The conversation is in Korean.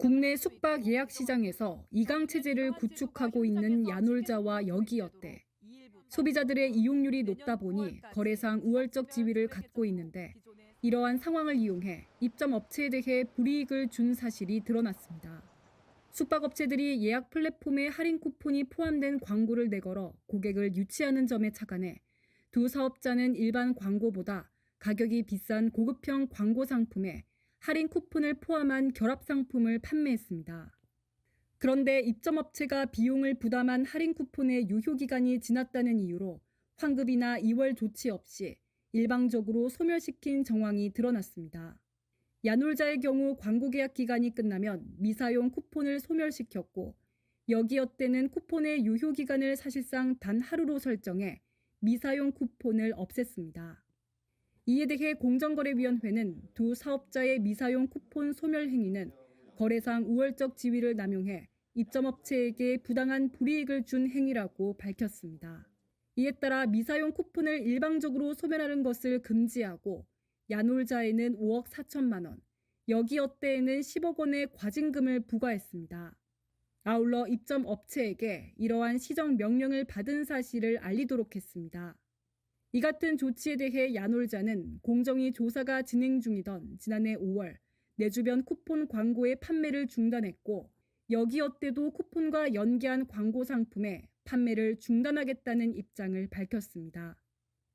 국내 숙박 예약 시장에서 이강 체제를 구축하고 있는 야놀자와 여기어때 소비자들의 이용률이 높다 보니 거래상 우월적 지위를 갖고 있는데 이러한 상황을 이용해 입점 업체에 대해 불이익을 준 사실이 드러났습니다. 숙박업체들이 예약 플랫폼에 할인 쿠폰이 포함된 광고를 내걸어 고객을 유치하는 점에 착안해 두 사업자는 일반 광고보다 가격이 비싼 고급형 광고 상품에 할인 쿠폰을 포함한 결합 상품을 판매했습니다. 그런데 입점업체가 비용을 부담한 할인 쿠폰의 유효기간이 지났다는 이유로 환급이나 2월 조치 없이 일방적으로 소멸시킨 정황이 드러났습니다. 야놀자의 경우 광고 계약 기간이 끝나면 미사용 쿠폰을 소멸시켰고 여기어 때는 쿠폰의 유효 기간을 사실상 단 하루로 설정해 미사용 쿠폰을 없앴습니다. 이에 대해 공정거래위원회는 두 사업자의 미사용 쿠폰 소멸 행위는 거래상 우월적 지위를 남용해 입점업체에게 부당한 불이익을 준 행위라고 밝혔습니다. 이에 따라 미사용 쿠폰을 일방적으로 소멸하는 것을 금지하고 야놀자에는 5억 4천만 원, 여기어때에는 10억 원의 과징금을 부과했습니다. 아울러 입점 업체에게 이러한 시정 명령을 받은 사실을 알리도록 했습니다. 이 같은 조치에 대해 야놀자는 공정위 조사가 진행 중이던 지난해 5월 내 주변 쿠폰 광고의 판매를 중단했고 여기어때도 쿠폰과 연계한 광고 상품의 판매를 중단하겠다는 입장을 밝혔습니다.